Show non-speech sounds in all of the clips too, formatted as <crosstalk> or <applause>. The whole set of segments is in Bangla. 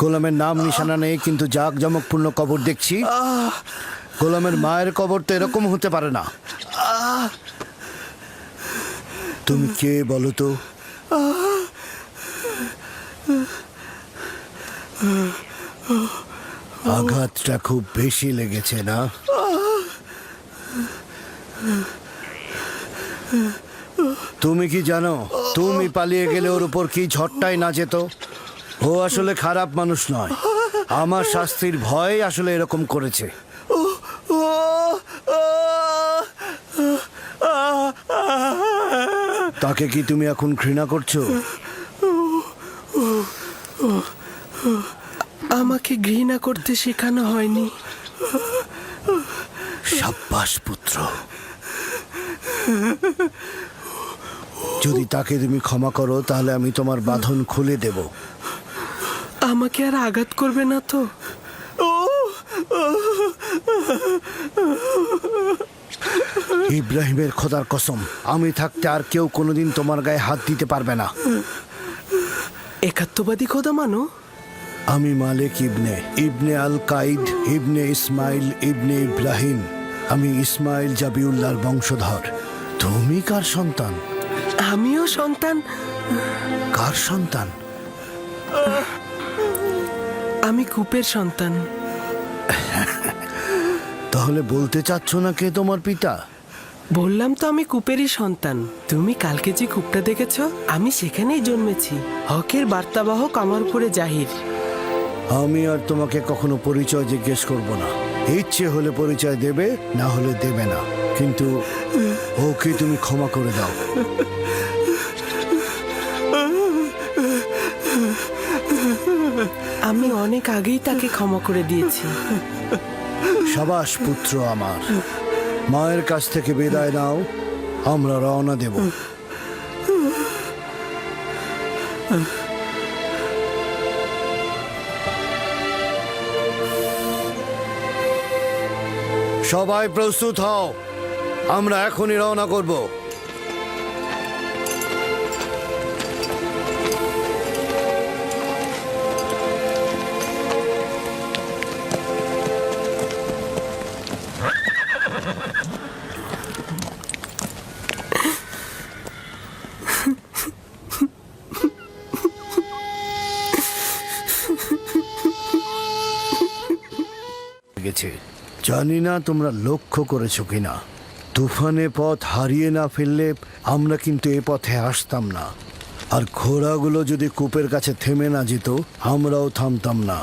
গোলামের নাম নিশানা নেই, কিন্তু জাক জমকপূর্ণ কবর দেখছি। গোলামের মায়ের কবর তো এরকম হতে পারে না। তুমি কে বলো তো? আঘাতটা খুব বেশি লেগেছে না? তুমি কি জানো? তুমি পালিয়ে গেলে ওর উপর কি ঝড়টাই না যেত? ও আসলে খারাপ মানুষ নয়। আমার শাস্তির ভয় আসলে এরকম করেছে। তাকে কি তুমি এখন ঘৃণা করছ? আমাকে ঘৃণা করতে শেখানো হয়নি। সাব্বাস পুত্র। যদি তাকে তুমি ক্ষমা করো তাহলে আমি তোমার বাঁধন খুলে দেব। আমাকে আর আঘাত করবে না তো? ইব্রাহিমের খোদার কসম আমি থাকতে আর কেউ কোনোদিন তোমার গায়ে হাত দিতে পারবে না। একাত্মবাদী খোদা মানো? আমি মালিক ইবনে ইবনে আল কাইদ ইবনে ইসমাইল ইবনে ইব্রাহিম। আমি ইসমাইল জাবিউল্লাহর বংশধর। তুমি কার সন্তান? আমিও সন্তান? কার সন্তান? আমি কূপের সন্তান। তাহলে বলতে চাচ্ছ না কে তোমার পিতা? বললাম তো আমি কূপেরই সন্তান। তুমি কালকে যে কূপটা দেখেছ আমি সেখানেই জন্মেছি। হকের বার্তাবাহক আমার উপরে জাহির। আমি আর তোমাকে কখনো পরিচয় জিজ্ঞেস করব না। ইচ্ছে হলে পরিচয় দেবে না হলে দেবে না। কিন্তু ওকে তুমি ক্ষমা করে দাও। আমি অনেক আগেই তাকে ক্ষমা করে দিয়েছি। সাবাস পুত্র আমার মায়ের কাছ থেকে বিদায় নাও আমরা রওনা দেব। সবাই প্রস্তুত হও। আমরা এখনই রওনা করব। জানি না তোমরা লক্ষ্য করেছ কিনা। তুফানে পথ হারিয়ে না ফেললে আমরা কিন্তু এ পথে আসতাম না। আর ঘোড়াগুলো যদি কূপের কাছে থেমে না যেত, আমরাও থামতাম না।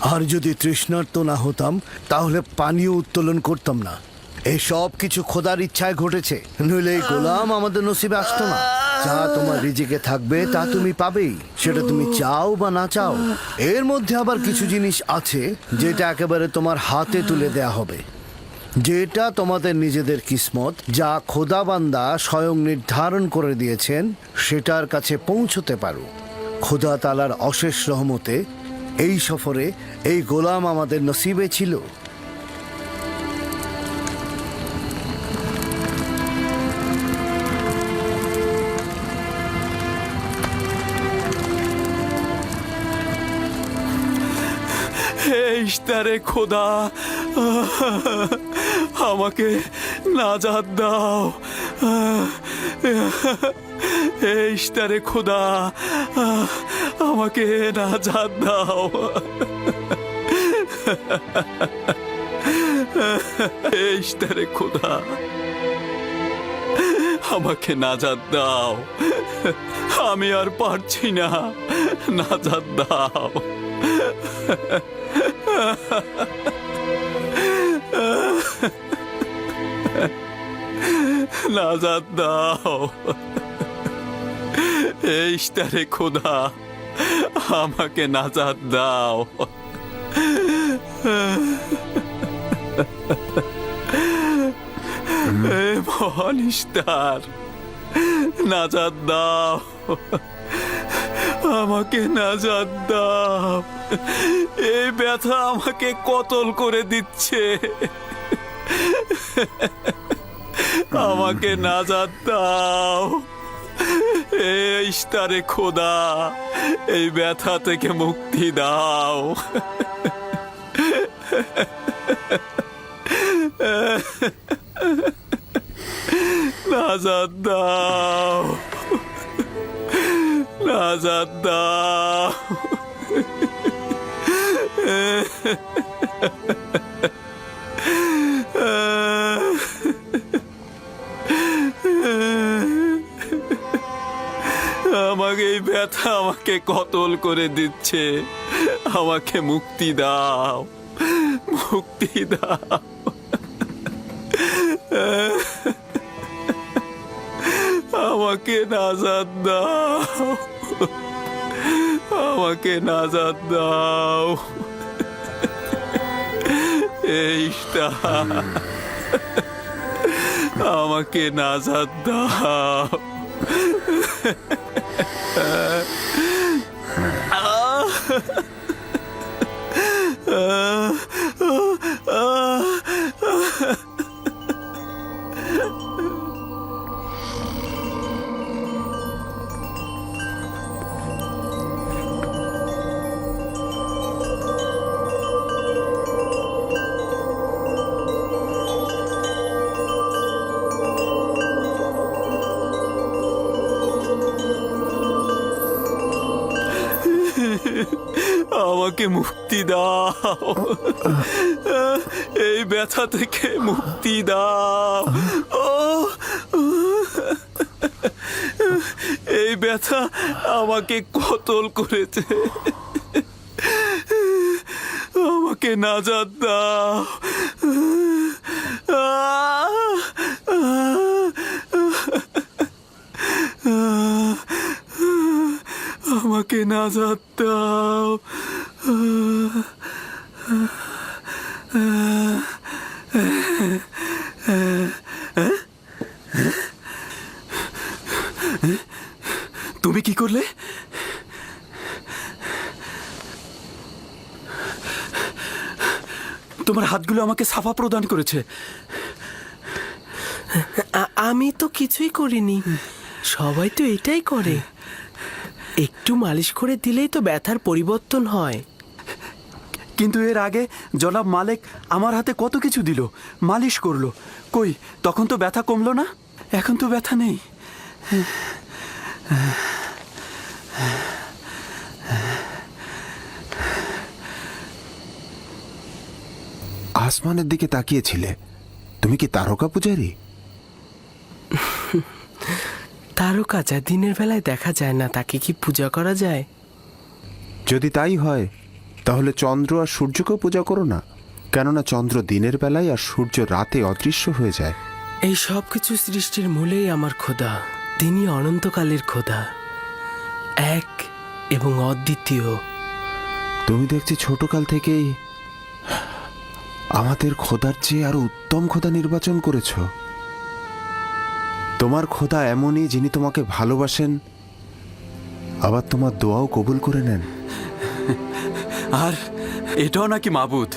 আর যদি তৃষ্ণার্ত না হতাম, তাহলে পানীয় উত্তোলন করতাম না। এই সব কিছু খোদার ইচ্ছায় ঘটেছে। নইলে এই গোলাম আমাদের নসিবে আসতো না। যা তোমার রিজিকে থাকবে, তা তুমি পাবেই। সেটা তুমি চাও বা না চাও। এর মধ্যে আবার কিছু জিনিস আছে যেটা একেবারে তোমার হাতে তুলে দেয়া হবে। যেটা তোমাদের নিজেদের কিসমত, যা খোদাবান্দা স্বয়ং নির্ধারণ করে দিয়েছেন, সেটার কাছে পৌঁছতে পারো। খোদা তালার অশেষ রহমতে এই সফরে এই গোলাম আমাদের নসিবে ছিল। ইস্তারে খোদা। আমাকে নাজাদ দাও। হে ইস্তারে খোদা, আমাকে নাজাদ দাও। হে খোদা, আমাকে নাজাদ দাও। আমি আর পারছি না। নাজাদ দাও। নাজাদ দাও। এই ইস্তারে খোদা আমাকে নাজাদ দাও। মহান ইস্তার নাজাদ দাও। আমাকে নাজাদ দাও। এই ব্যথা আমাকে কতল করে দিচ্ছে। আমাকে নাজাদ দাও। ইস্তারে খোদা, এই ব্যথা থেকে মুক্তি দাও। নাজাদ দাও। দাও আমাকে এই ব্যথা আমাকে কতল করে দিচ্ছে। আমাকে মুক্তি দাও। মুক্তি দাও। আমাকে নাজাদ দাও। আমাকে নাজাদ দাও। আমাকে নাজাদ দাও। আমাকে মুক্তি দাও। এই ব্যথা থেকে মুক্তি দাও। ও এই ব্যথা আমাকে কতল করেছে। আমাকে নাজাদ দাও। আমাকে নাজাদ দাও। তুমি কি করলে? তোমার হাতগুলো আমাকে সাফা প্রদান করেছে। আমি তো কিছুই করিনি। সবাই তো এটাই করে। একটু মালিশ করে দিলেই তো ব্যথার পরিবর্তন হয়। কিন্তু এর আগে জনাব মালিক আমার হাতে কত কিছু দিল মালিশ করল। কই তখন তো ব্যথা কমলো না? এখন তো ব্যথা নেই। আসমানের দিকে তাকিয়েছিলে। তুমি কি তারকা পূজারি? তারকা যা দিনের বেলায় দেখা যায় না তাকে কি পূজা করা যায়? যদি তাই হয় তাহলে চন্দ্র আর সূর্যকেও পূজা করো না? কেননা চন্দ্র দিনের বেলায় আর সূর্য রাতে অদৃশ্য হয়ে যায়। এই সব কিছু সৃষ্টির মূলেই আমার খোদা তিনি অনন্তকালের খোদা এক এবং অদ্বিতীয়। তুমি দেখছি ছোটকাল থেকেই আমাদের খোদার চেয়ে আরও উত্তম খোদা নির্বাচন করেছ। তোমার খোদা এমনই যিনি তোমাকে ভালোবাসেন আবার তোমার দোয়াও কবুল করে নেন। আর এটাও নাকি মাবুদ।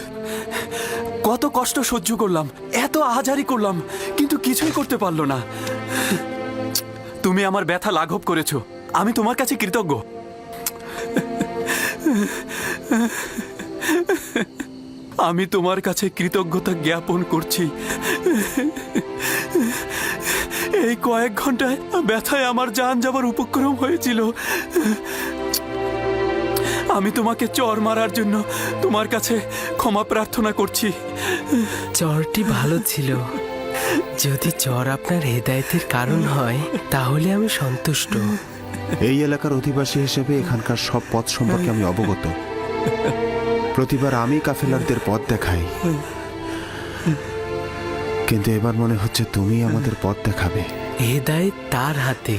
কত কষ্ট সহ্য করলাম, এত আহাজারি করলাম, কিন্তু কিছুই করতে পারল না। তুমি আমার ব্যথা লাঘব করেছ, আমি তোমার কাছে কৃতজ্ঞ। আমি তোমার কাছে কৃতজ্ঞতা জ্ঞাপন করছি। এই কয়েক ঘন্টায় ব্যথায় আমার যান যাবার উপক্রম হয়েছিল। আমি তোমাকে চর মারার জন্য তোমার কাছে ক্ষমা প্রার্থনা করছি। চরটি ভালো ছিল। যদি চর আপনার হেদায়েতের কারণ হয় তাহলে আমি সন্তুষ্ট। এই এলাকার অধিবাসী হিসেবে এখানকার সব পথ সম্পর্কে আমি অবগত। প্রতিবার আমি কাফেলারদের পথ দেখাই। কিন্তু এবার মনে হচ্ছে তুমি আমাদের পথ দেখাবে। হেদায়েত তার হাতে।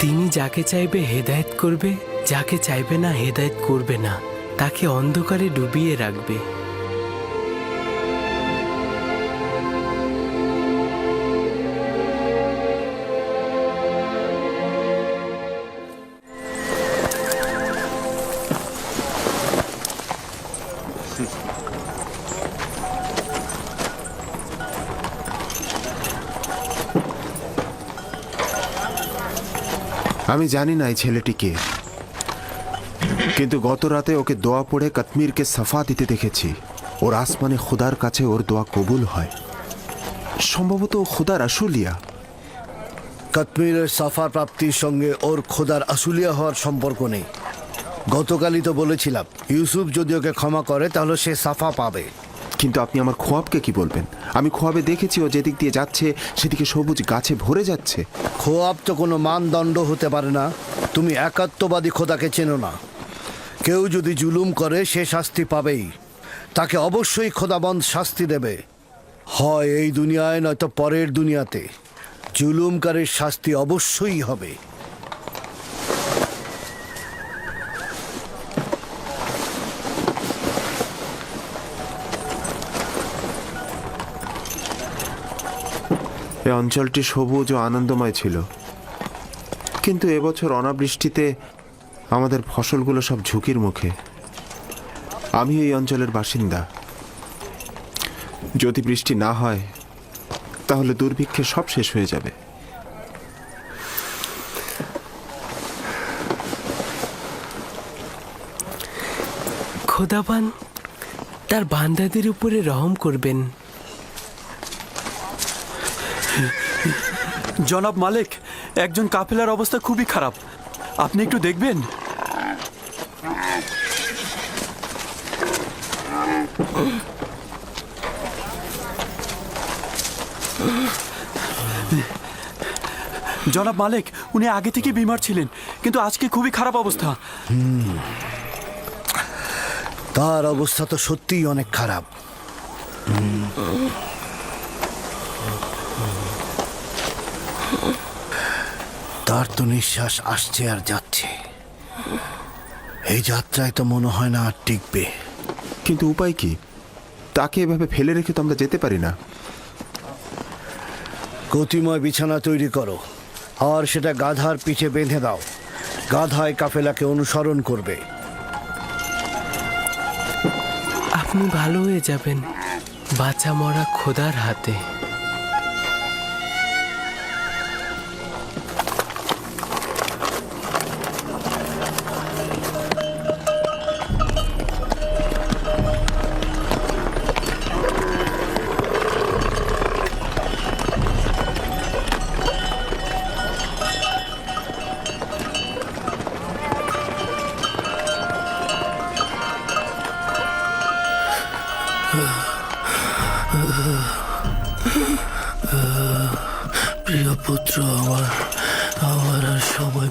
তিনি যাকে চাইবে হেদায়েত করবে যাকে চাইবে না, হেদায়ত করবে না, তাকে অন্ধকারে ডুবিয়ে রাখবে। আমি জানি না এই ছেলেটি কে। কিন্তু গত রাতে ওকে দোয়া পড়ে কাশ্মীরকে সাফা দিতে দেখেছি। ওর আসমানে খুদার কাছে ওর দোয়া কবুল হয়। সম্ভবত খুদার আশুলিয়া। কাশ্মীরের সাফা প্রাপ্তির সঙ্গে ওর খোদার আশুলিয়া হওয়ার সম্পর্ক নেই। গতকালই তো বলেছিলাম ইউসুফ যদি ওকে ক্ষমা করে তাহলে সে সাফা পাবে। কিন্তু আপনি আমার খোয়াবকে কি বলবেন? আমি খোয়াবে দেখেছি ও যেদিক দিয়ে যাচ্ছে সেদিকে সবুজ গাছে ভরে যাচ্ছে। খোয়াব তো কোনো মানদণ্ড হতে পারে না। তুমি একাত্মবাদী খোদাকে চেনো না। কেউ যদি জুলুম করে, সে শাস্তি পাবেই। তাকে অবশ্যই খোদাবন্ধ শাস্তি দেবে। হয় এই দুনিয়ায়, নয়তো পরের দুনিয়াতে। জুলুমকারের শাস্তি অবশ্যই হবে। এই অঞ্চলটি সবুজ ও আনন্দময় ছিল। কিন্তু এবছর অনাবৃষ্টিতে আমাদের ফসলগুলো সব ঝুঁকির মুখে। আমি এই অঞ্চলের বাসিন্দা। যদি বৃষ্টি না হয় তাহলে দুর্ভিক্ষে সব শেষ হয়ে যাবে। খোদাবান তার বান্দাদের উপরে রহম করবেন। জনাব মালিক একজন কাফেলার অবস্থা খুবই খারাপ। আপনি একটু দেখবেন। জনাব মালিক, উনি আগে থেকে বিমার ছিলেন, কিন্তু আজকে খুবই খারাপ অবস্থা। তার অবস্থা তো সত্যিই অনেক খারাপ। তার তো নিঃশ্বাস আসছে আর যাচ্ছে। এই যাত্রায় তো মনে হয় না আর টিকবে। কিন্তু উপায় কি? তাকে এভাবে ফেলে রেখে তো আমরা যেতে পারি না। গতিময় বিছানা তৈরি করো। আর সেটা গাধার পিঠে বেঁধে দাও। গাধায় কাফেলাকে অনুসরণ করবে। আপনি ভালো হয়ে যাবেন। বাঁচা মরা খোদার হাতে।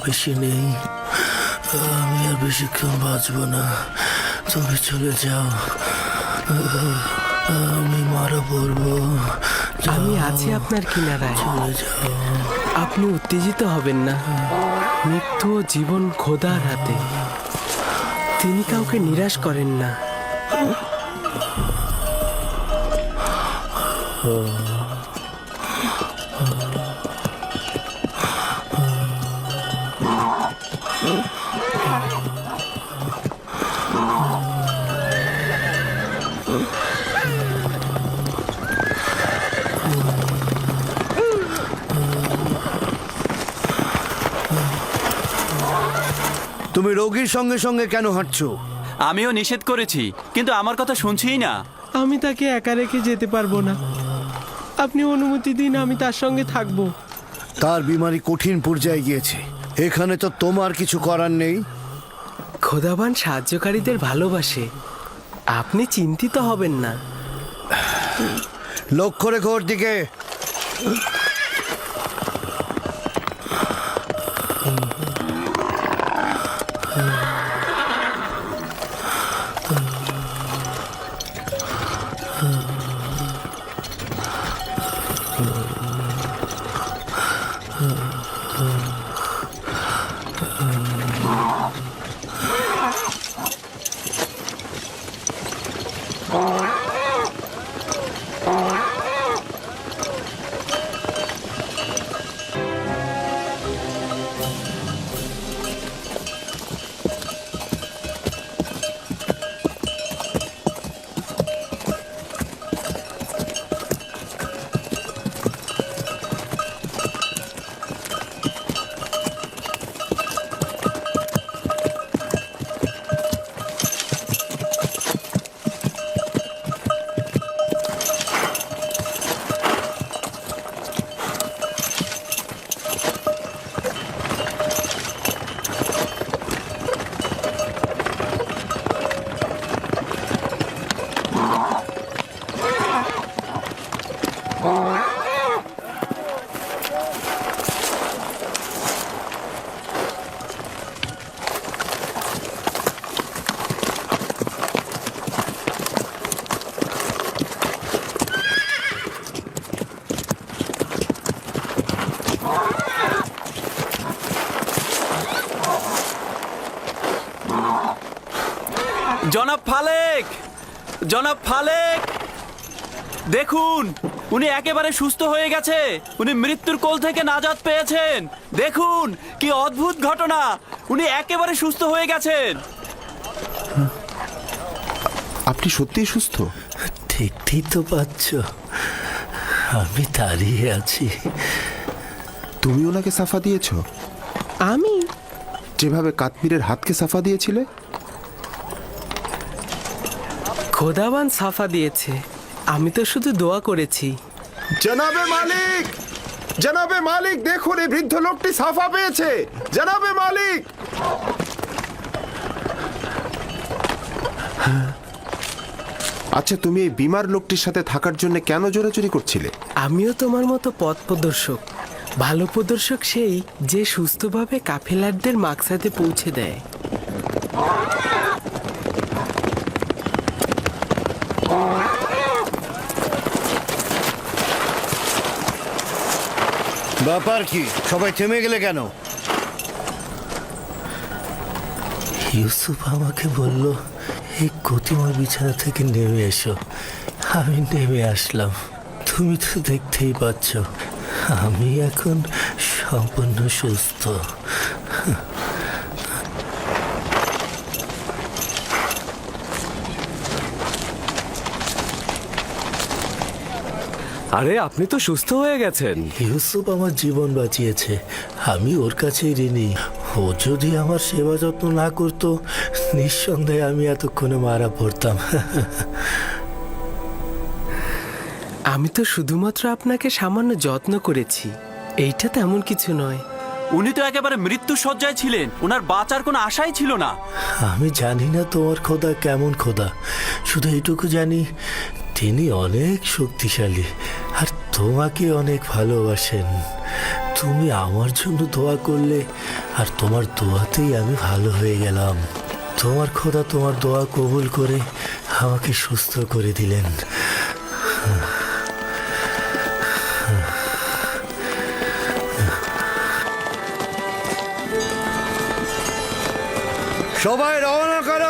বেশি নেই। আমি আর বেশিক্ষণ বাঁচব না। তুমি চলে যাও। আমি মারা পড়ব। আমি আছি আপনার কিনারায়। চলে যাও। আপনি উত্তেজিত হবেন না। মৃত্যু ও জীবন খোদার হাতে। তিনি কাউকে নিরাশ করেন না। তুমি রোগীর সঙ্গে সঙ্গে কেন হাঁটছো? আমিও নিষেধ করেছি কিন্তু আমার কথা শুনছেই না। আমি তাকে একা রেখে যেতে পারব না। আপনি অনুমতি দিন আমি তার সঙ্গে থাকব। তার বিমারি কঠিন পর্যায়ে গিয়েছে। এখানে তো তোমার কিছু করার নেই। খোদাবান সাহায্যকারীদের ভালোবাসে। আপনি চিন্তিত হবেন না। লক্ষ্য রেখো ওর দিকে। দেখুন উনি একেবারে সুস্থ হয়ে গেছে। উনি মৃত্যুর কোল থেকে নাজাত পেয়েছেন। দেখুন কি অদ্ভুত ঘটনা। উনি একেবারে সুস্থ হয়ে গেছেন। আপনি সত্যিই সুস্থ? ঠিক দেখতেই তো পাচ্ছ। আমি দাঁড়িয়ে আছি। তুমি ওনাকে সাফা দিয়েছ? আমি? যেভাবে কাশ্মীরের হাতকে সাফা দিয়েছিলে? খোদাবান সাফা দিয়েছে। আমি তো শুধু দোয়া করেছি। জনাবে মালিক! জনাবে মালিক দেখুন এই বৃদ্ধ লোকটি সাফা পেয়েছে। জনাবে মালিক! আচ্ছা তুমি এই বিমার লোকটির সাথে থাকার জন্য কেন জোরাচুরি করছিলে? আমিও তোমার মতো পথ প্রদর্শক। ভালো প্রদর্শক সেই যে সুস্থভাবে কাফেলারদের মাকসাদে পৌঁছে দেয়। ব্যাপার কি? সবাই থেমে গেলে কেন? ইউসুফ আমাকে বলল, এই গতিময় বিছানা থেকে নেমে এসো। আমি নেমে আসলাম। তুমি তো দেখতেই পাচ্ছ, আমি এখন সম্পূর্ণ সুস্থ। আরে আপনি তো সুস্থ হয়ে গেছেন। ইউসুফ আমার জীবন বাঁচিয়েছে। আমি ওর কাছেই ঋণী। ও যদি আমার সেবা যত্ন না করতো নিঃসন্দেহে আমি এতক্ষণে মারা পড়তাম। <laughs> আমি তো শুধুমাত্র আপনাকে সামান্য যত্ন করেছি। এইটা তেমন কিছু নয়। উনি তো একেবারে মৃত্যু সজ্জায় ছিলেন। ওনার বাঁচার কোনো আশাই ছিল না। আমি জানি না তোমার খোদা কেমন খোদা। শুধু এইটুকু জানি তিনি অনেক শক্তিশালী, আর তোমাকে অনেক ভালোবাসেন। তুমি আমার জন্য দোয়া করলে, আর তোমার দোয়াতেই আমি ভালো হয়ে গেলাম। তোমার খোদা তোমার দোয়া কবুল করে আমাকে সুস্থ করে দিলেন। সবাই রওনা করো।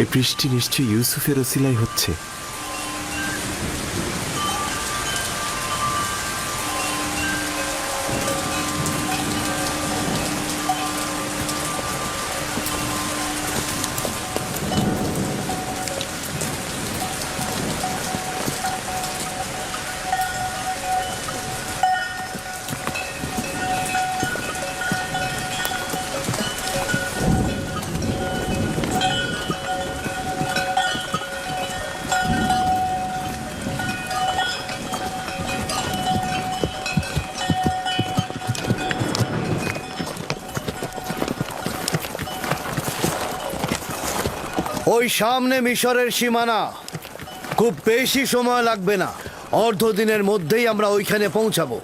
এই বৃষ্টি নিশ্চয়ই ইউসুফের ওসিলাই হচ্ছে। ওই সামনে মিশরের সীমানা। খুব বেশি সময় লাগবে না। অর্ধ দিনের মধ্যেই আমরা ওইখানে পৌঁছাবো।